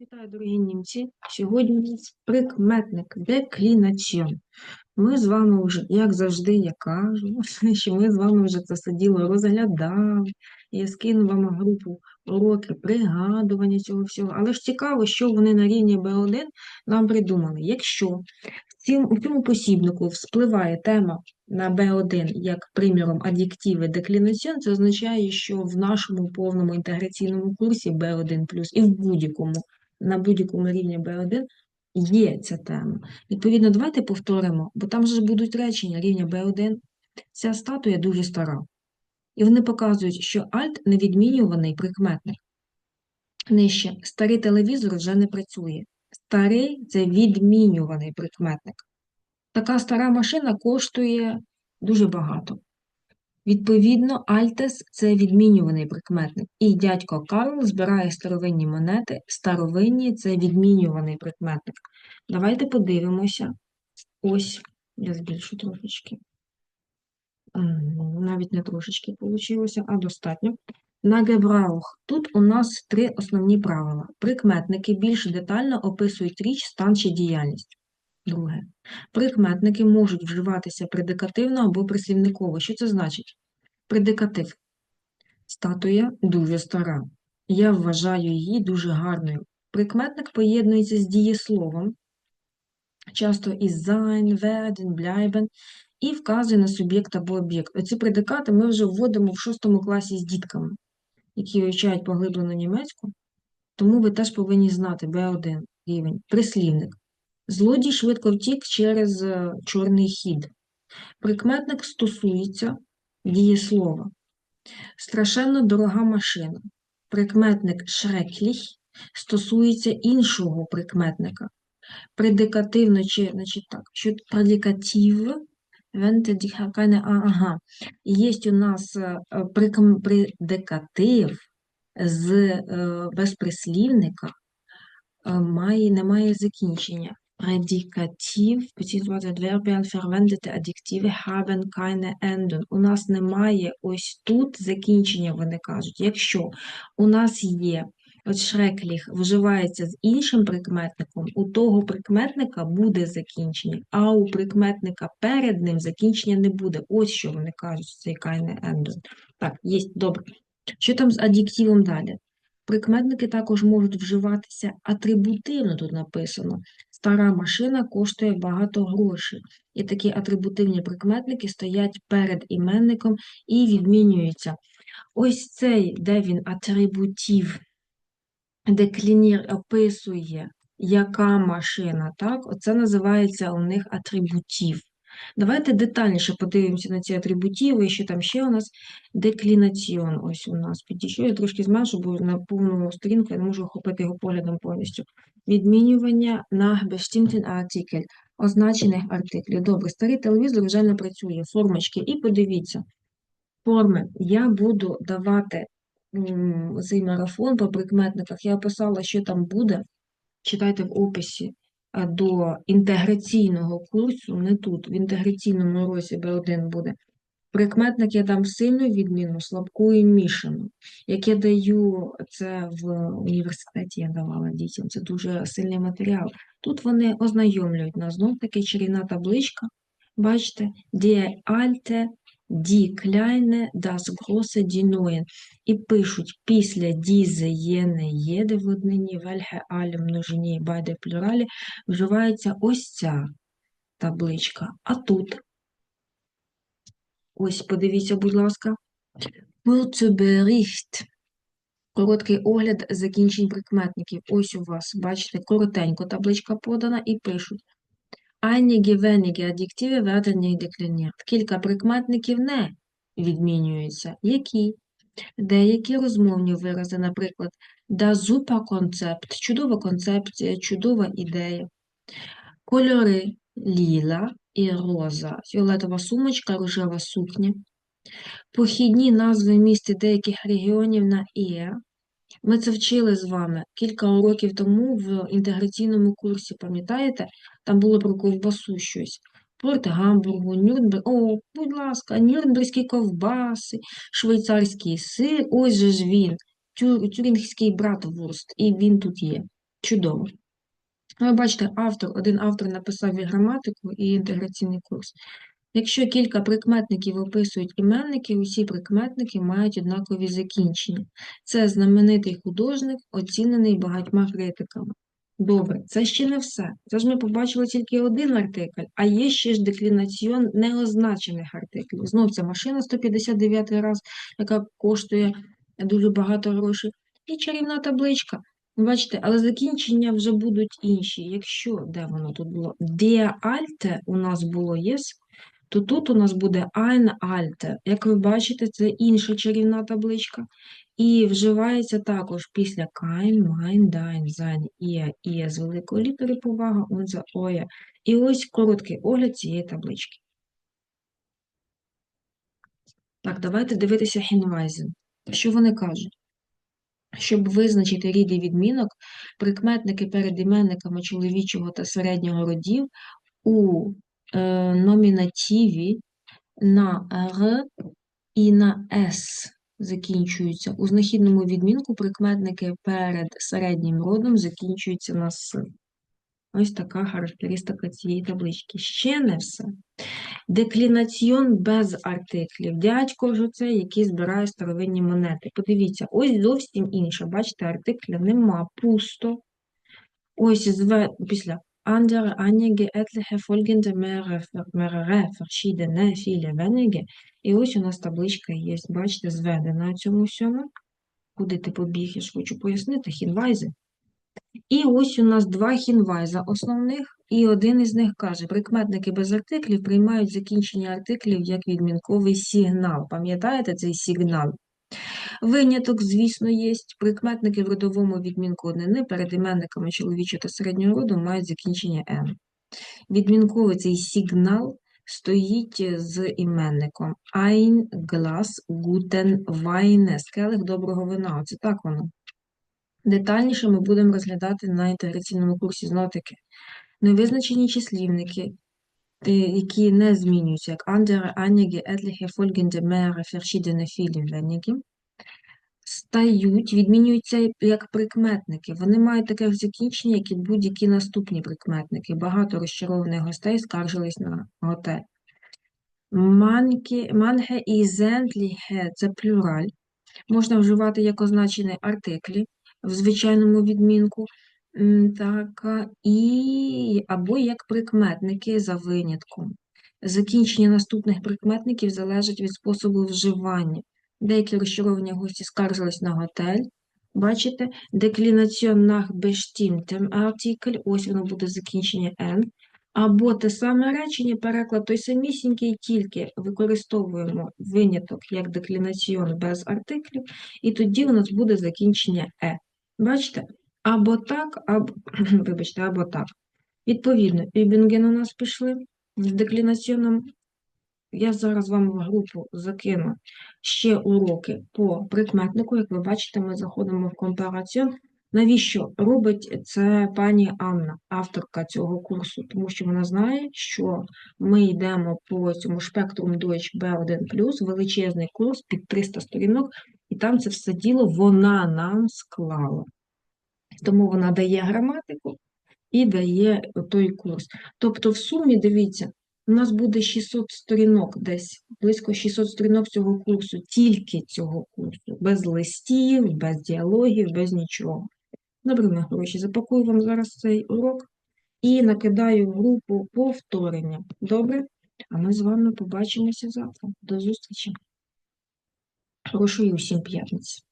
Вітаю, дорогі німці. Сьогодні прикметник деклінаціон. Ми з вами вже, як завжди, я кажу, що ми з вами вже це сиділо розглядали. Я скину вам групу уроки пригадування цього всього. Але ж цікаво, що вони на рівні Б1 нам придумали. Якщо в цьому, посібнику вспливає тема на B1 як приміром ад'єктиви деклінаціон, це означає, що в нашому повному інтеграційному курсі B1+, і в будь-якому, на будь-якому рівні B1 є ця тема. Відповідно, давайте повторимо, бо там же будуть речення рівня B1. Ця статуя дуже стара. І вони показують, що альт невідмінюваний прикметник. Нижче. Старий телевізор вже не працює. Старий це відмінюваний прикметник. Така стара машина коштує дуже багато. Відповідно, Альтес це відмінюваний прикметник. І дядько Карл збирає старовинні монети. Старовинні це відмінюваний прикметник. Давайте подивимося. Ось, я збільшу трошечки. Навіть не трошечки вийшло, а достатньо. На Гебраух. Тут у нас три основні правила. Прикметники більш детально описують річ, стан чи діяльність. Друге. Прикметники можуть вживатися предикативно або прислівниково. Що це значить? Предикатив. Статуя дуже стара. Я вважаю її дуже гарною. Прикметник поєднується з дієсловом, часто із sein, werden, bleiben, і вказує на суб'єкт або об'єкт. Оці предикати ми вже вводимо в шостому класі з дітками, які вивчають поглиблену німецьку, тому ви теж повинні знати B1 рівень. Прислівник. Злодій швидко втік через е, чорний хід. Прикметник стосується дієслова. Страшенно дорога машина. Прикметник schrecklich стосується іншого прикметника. Предикативно чи, значить так, що предикатив, ага, є у нас е, предикатив з е, безприслівника, е, має, не має закінчення. Предикатив, beziehungsweise adverbial verwendete Adjektive haben keine Endung. У нас немає ось тут закінчення, вони кажуть. Якщо у нас є от шрекліх вживається з іншим прикметником, у того прикметника буде закінчення, а у прикметника перед ним закінчення не буде. Ось що вони кажуть, цей keine Endung. Так, є, добре. Що там з ад'єктивом далі? Прикметники також можуть вживатися атрибутивно, тут написано. Стара машина коштує багато грошей. І такі атрибутивні прикметники стоять перед іменником і відмінюються. Ось цей, де він атрибутив, де клінір описує, яка машина, так? Оце називається у них атрибутив. Давайте детальніше подивимося на ці атрибутиви, що там ще у нас деклінаціон. Ось у нас підійшов. Я трошки зменшу, бо на повну сторінку я не можу охопити його поглядом повністю. Відмінювання на bestimmten артикль, означених артиклів. Добре, старий телевізор вже не працює, формочки. І подивіться, форми. Я буду давати цей марафон по прикметниках. Я описала, що там буде. Читайте в описі до інтеграційного курсу, не тут, в інтеграційному році Б1 буде. Прикметник я дам сильну відміну, слабку і мішану. Як я даю це в університеті, я давала дітям, це дуже сильний матеріал. Тут вони ознайомлюють нас. Знов таки чарівна табличка. Бачите, die alte, die kleine, das große, die neuen. І пишуть після diese, jene, jede в однині, welche, alle, множині, beide, плюралі, вживається ось ця табличка. А тут Ось, подивіться, будь ласка. Kurzbericht. Короткий огляд закінчень прикметників. Ось у вас, бачите, коротенько табличка подана і пишуть. Einige wenige Adjektive werden nicht dekliniert. Кілька прикметників не відмінюються. Які? Деякі розмовні вирази, наприклад, da super концепт, чудова концепція, чудова ідея. Кольори ліла і роза, фіолетова сумочка, рожева сукня. Похідні назви міст деяких регіонів на «іе». Ми це вчили з вами кілька уроків тому в інтеграційному курсі, пам'ятаєте? Там було про ковбасу щось. Порт Гамбургу, Нюрнберг, о, будь ласка, Нюрнберзькі ковбаси, швейцарський сир, ось же ж він, тюр, тюрінгський братвурст, і він тут є. Чудово. Ви бачите, автор, один автор написав і граматику, і інтеграційний курс. Якщо кілька прикметників описують іменники, усі прикметники мають однакові закінчення. Це знаменитий художник, оцінений багатьма критиками. Добре, це ще не все. Це ж ми побачили тільки один артикль, а є ще ж деклінаціон неозначених артиклів. Знов ця машина 159 раз, яка коштує дуже багато грошей. І чарівна табличка. Бачите, але закінчення вже будуть інші. Якщо, де воно тут було? Alte у нас було єс, то тут у нас буде ein alte. Як ви бачите, це інша чарівна табличка. І вживається також після kein, mein, dein, sein, ihr, ihr з великої літери повага, unser, euer. І ось короткий огляд цієї таблички. Так, давайте дивитися Hinweisen. Що вони кажуть? Щоб визначити рід і відмінок, прикметники перед іменниками чоловічого та середнього родів у номінативі на «р» і на «с» закінчуються. У знахідному відмінку прикметники перед середнім родом закінчуються на «с». Ось така характеристика цієї таблички. Ще не все. Деклінаціон без артиклів. Дядько ж оце, який збирає старовинні монети. Подивіться, ось зовсім інше. Бачите, артикля нема, пусто. Ось зве, після andere, einige, etliche, folgende, mehrere, mehrere, verschiedene, viele, wenige. І ось у нас табличка є, бачите, зведена на цьому всьому. Куди ти побіг, я хочу пояснити, хінвайзи. І ось у нас два хінвайза основних, і один із них каже, прикметники без артиклів приймають закінчення артиклів як відмінковий сигнал. Пам'ятаєте цей сигнал? Виняток, звісно, є. Прикметники в родовому відмінку однини перед іменниками чоловічого та середнього роду мають закінчення «н». Відмінковий цей сигнал стоїть з іменником. Ein Glas guten Weines. Келих доброго вина. Це так воно. Детальніше ми будемо розглядати на інтеграційному курсі з нотики. Невизначені числівники, е, які не змінюються, як andere, einige, etliche, folgende, mehrere, verschiedene, viele, стають, відмінюються як прикметники. Вони мають таке ж закінчення, як і будь-які наступні прикметники. Багато розчарованих гостей скаржились на готель. Манге і зентліге – це плюраль. Можна вживати як означені артиклі в звичайному відмінку, так, і, або як прикметники за винятком. Закінчення наступних прикметників залежить від способу вживання. Деякі розчаровані гості скаржились на готель. Бачите, деклінаціон nach bestimmtem Artikel, ось воно буде закінчення N. Або те саме речення, переклад той самісінький, тільки використовуємо виняток як деклінаціон без артиклів, і тоді у нас буде закінчення Е. Бачите? Або так, або, вибачте, або так. Відповідно, Übungen у нас пішли з деклінаціоном. Я зараз вам в групу закину ще уроки по прикметнику. Як ви бачите, ми заходимо в компараціон. Навіщо робить це пані Анна, авторка цього курсу? Тому що вона знає, що ми йдемо по цьому спектрум Deutsch B1+, величезний курс під 300 сторінок, і там це все діло вона нам склала. Тому вона дає граматику і дає той курс. Тобто, в сумі, дивіться, у нас буде 600 сторінок, десь близько 600 сторінок цього курсу, тільки цього курсу, без листів, без діалогів, без нічого. Добре, мої гроші, запакую вам зараз цей урок і накидаю в групу повторення. Добре? А ми з вами побачимося завтра. До зустрічі. Хорошої усім п'ятниці.